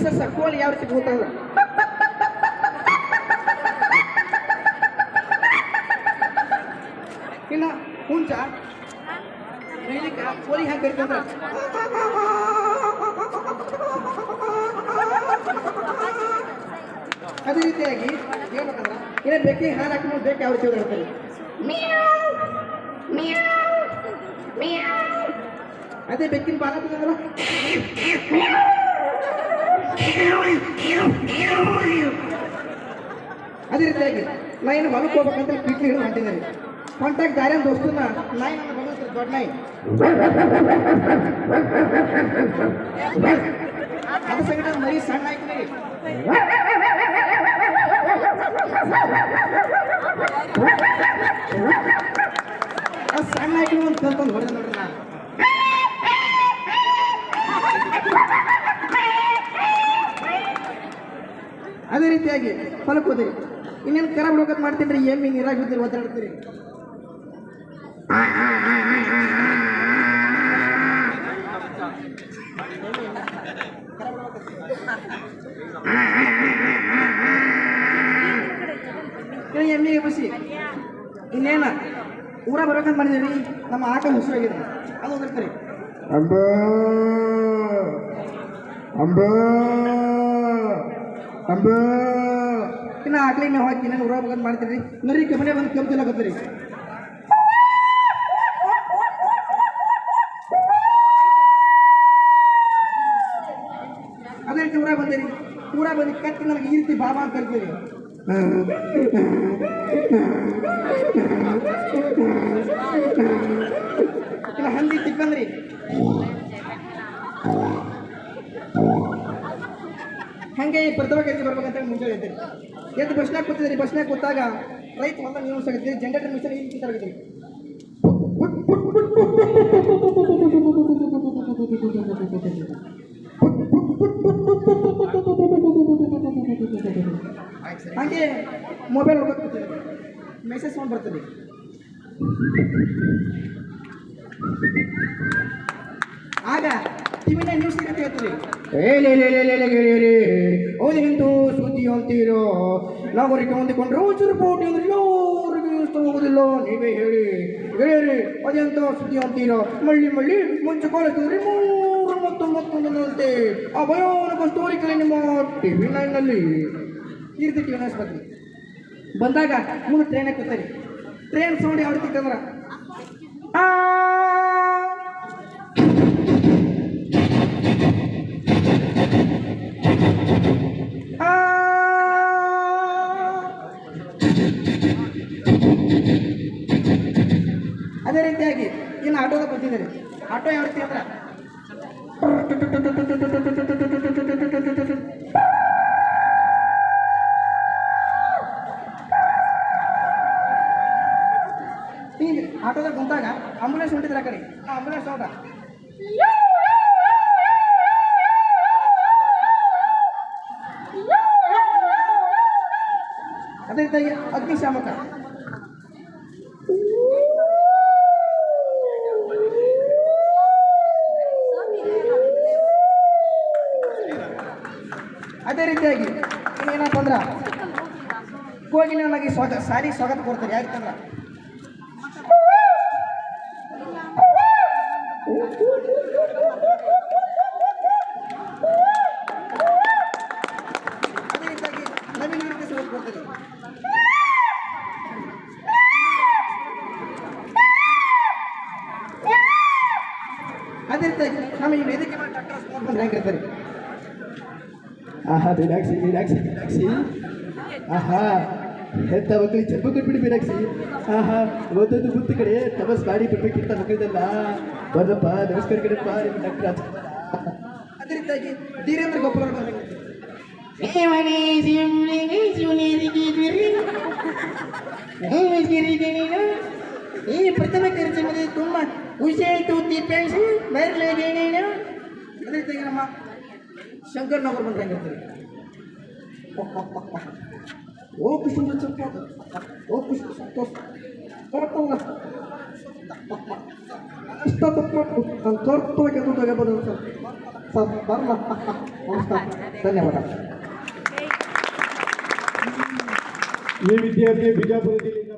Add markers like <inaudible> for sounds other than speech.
Mrs ಕೋಳಿ ಯಾವ ರೀತಿ ಕೂತದ ಇನ್ನ ಹುಂಚ ಮೇಲಿಕ ಕೋಳಿ ಹ್ಯಾಂಗ ಕರಿತಂದ್ರ ಅದೇ ರೀತಿಯಾಗಿ ಹೇಳ್ಬೇಕಂದ್ರ ಇನ್ನ ಬೆಕ್ಕಿಗೆ ಹಾಲು ಹಾಕಿದ್ರೆ ಬೇಕು ಯಾವ ರೀತಿ ಹೇಳ್ತಾರೆ ಅದೇ ಬೆಕ್ಕಿನ ಬಾಲ ಬಿದ್ದಲ್ಲ ಅದೇ ರೀತಿಯಾಗಿ ನಾ ಏನು ಹೊಲಕ್ಕೆ ಹೋಗ್ಬೇಕಂತ ಕಿಟ್ಲಿ ಹಿಡಿದು ಹೊಂಟಿದ್ದೀನಿ. ಹೊಂಟಾಗ ದಾರಿ ದೋಸ್ತನ ನಾಯಿ ನನ್ನ ಬಂದ ದೊಡ್ಡ ನಾಯಿ. ಸಂಗಡ ಮರಿ ಸಣ್ಣ ಹಾಕಿದ್ರಿ ಆ ಸಣ್ಣ ಹಾಕಿ ಒಂದು ಕಲ್ತಂದು ಹೊಡೆದ ನೋಡ್ರಿ ನಾನು. ಅದೇ ರೀತಿಯಾಗಿ ಹೊಲಕ್ಕೆ ಹೋದಿರಿ ಇನ್ನೇನು ಖರಾಬ್ ಬಿಡ್ಬೇಕಂತ ಮಾಡ್ತೀನಿ ರೀ ಏಮಿ ನೀರಾಗಿ ಒತ್ತಾಡ್ತೀರಿ ಎಮ್ಮಿಗೆ ಬಸಿ. ಇನ್ನೇನ? ಊರ ಬರ್ಬೇಕಂತ ಮಾಡಿದೀವಿ ನಮ್ಮ ಆಟ ಹಸುವಾಗಿದೆ ಅದು ಹೋಗಿರ್ತೀರಿ ಅಂಬ! ಅಂಬ! ಅಂಬ ಇನ್ನು ಆಕಳಿಗೆ ನಾವು ಹಾಕಿ ಇನ್ನೇನು ಉರ ಬರ್ಬೇಕಂತ ಮಾಡ್ತೀರಿ. ನರಿ ಕಮನೆ ಬಂದು ಕೆಂಪು ತಿನ್ನಕತ್ತೀರಿ ಅದೇ ರೀತಿ ಊರ ಬಂದಿರಿ. ಊರ ಬಂದು ಕತ್ತಿ ನನಗೆ ಈ ರೀತಿ ಬಾಬಾ ಅಂತ ಕರಿತೀರಿ. ಇಲ್ಲ ಹಂದಿ ತಿಕ್ಕಂದ್ರಿ. ಹಂಗೆ ಪ್ರಥಮ ಕೆಲ್ಸ ಬರ್ಬೇಕಂತ ಮುಂಚೆ ಹೇಳ್ತೀರಿ ಎದ್ದು ಬಸ್ನಾಗ ಕೂತಿದ್ರಿ ಬಸ್ನಾಗ ಕೂತಾಗ ರೈತ ಹೊಲ ನೀವು ಸಾಗಿದ್ರಿ ಜನರೇಟರ್ ಮಿಷನ್ ರೀತಿ ತರಗಿದ್ರಿ ಹಾಗೆ ಮೊಬೈಲ್ ಮೆಸೇಜ್ ಫೋನ್ ಬರ್ತದೆ. ಆಗ ಟಿವಿನ ನ್ಯೂಸ್ ಗೆಳೆಯರಿ ಹೌದೆಂದು ಸುದ್ದಿ ಅಂತೀರೋ? ನಾಗರಿಕ ಹೊಂದಿಕೊಂಡ್ರೆ ಚುರುಪೋಟಿ ಅಂದ್ರೆ ಯಾರಿಗೂ ಇಷ್ಟ ಹೋಗೋದಿಲ್ಲ ನೀವೇ ಹೇಳಿ. ಹೇಳಿ ಅದೆಂತ ಸುದ್ದಿ ಅಂತೀರೋ? ಮಳ್ಳಿ ಮಳ್ಳಿ, ಮುಂಚೆ ಕಾಲಕ್ಕಿದ್ರೆ ಮೂರು ಮತ್ತು ಮತ್ತೊಂದಂತೆ ಆ ಭಯಾನಕ ಸ್ಟೋರಿ ಕಲೆ ನಿಮ್ಮ ಟಿವಿ ನೈನ್ನಲ್ಲಿ ಈ ರೀತಿ ಟಿವಿ ನೈನ್ಸ್ ಬಂದಾಗ ಮುಂದೆ ಟ್ರೈನ್ ಕೂತಾರೆ. ಟ್ರೈನ್ ಸೌಂಡ್ ಯಾವ ರೀತಿ ಆ ಅದೇ ರೀತಿಯಾಗಿ ಇನ್ನು ಆಟೋದ ಬಂದಿದ್ದಾರೆ ಆಟೋ ಯಾವ ರೀತಿ ಅಂದ್ರೆ? ಹಿಂಗೆ ಆಟೋದಾಗ ಕುಂತಾಗ ಆಂಬುಲೆನ್ಸ್ ಹೊಂಟಿದ್ರೆ ಆ ಕಡೆ. ಆ ಆಂಬುಲೆನ್ಸ್ ಅದೇ ರೀತಿಯಾಗಿ ಅಗ್ನಿಶಾಮಕ ಅದೇ ರೀತಿಯಾಗಿ ಏನಪ್ಪ ಅಂದ್ರೆ? ಹೋಗಿ ನನಗೆ ಸ್ವಾಗತ ಸಾರಿ ಸ್ವಾಗತ ಕೊಡ್ತಾರೆ. ಯಾಕಂದ್ರೆ ಅದೇ ರೀತಿಯಾಗಿ ಈ ವೇದಿಕೆ ಮೇಲೆ ಡಾಕ್ಟರ್ ಬಂದ್ರೆ ಹೆಂಗಿರ್ತಾರೆ? ಆಹಾ ಬಿಡಾಕ್ಸಿ ಬಿಡಾಕ್ಸಿ ಬಿಡಾಕ್ಸಿ ಆಹಾ ಎಂತ ಮಕ್ಕಳಿಗೆ ಚೆಂಬು ಕೊಟ್ಬಿಡಿ ಬಿಡಾಕ್ಸಿ ಆಹಾ ಒಂದೊಂದು ಬುತ್ತಿ ಕಡೆ ತಪಸ್ ಮಾಡಿ ಬಿಡ್ಬೇಕಿಂತ ಮಕ್ಕಳದಲ್ಲ ಬರ್ರಪ್ಪ ನಮಸ್ಕಾರ ಕಡೆಪ್ಪ ನಿಮ್ಮ ಡಾಕ್ಟರ್ ಅದೇ ರೀತಿಯಾಗಿ ಧೀರೇಂದ್ರ ಗೋಪಾಲ್ ಅವರು ಬಂದ್ರೆ <laughs> ಈ ಪ್ರಥಮ ಕಾರ್ಯಕ್ರಮದಲ್ಲಿ ತುಂಬ ಖುಷಿ ಆಯಿತು ದೀಪೇಶ್ ಬರಲೇನೇನು ಅದೇ ರೀತಿಯಾಗಿ ನಮ್ಮ ಶಂಕರ್ನವರು ಬಂದ್ರೆ ಹೆಂಗಿರ್ತಾರೆ ಓ ಕೃಷ್ಣ ಸಂತೋಷ ಓ ಕೃಷ್ಣ ಸಂತೋಷ ಕರ್ತವ್ಯ ಇಷ್ಟ ತಪ್ಪು ನಾನು ಕರ್ತವ್ಯ ಕೆಲಸ ತಗೋಬೋದು ಸರ್ ಸರ್ ಬರಲ್ಲ ನಮಸ್ಕಾರ ಧನ್ಯವಾದ ಈ ವಿದ್ಯಾರ್ಥಿ ಬಿಜಾಪುರ ಜಿಲ್ಲೆಯಿಂದ